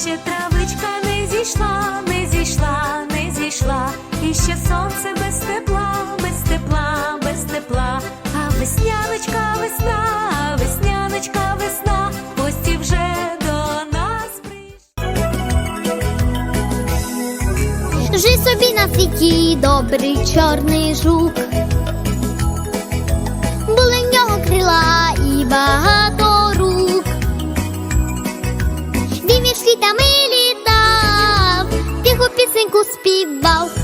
Ще травичка не зійшла, не зійшла, не зійшла, і ще сонце без тепла, без тепла, без тепла. А весняночка, весна, весняночка, весна, гості вже до нас прийшли. Жи собі на світі добрий чорний жук. about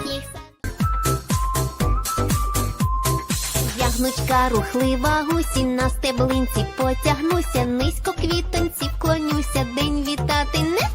відводять Я гнучка, рухлива гусінь на стеблинці потягнуся, низько квітонці вклонюся, день вітати не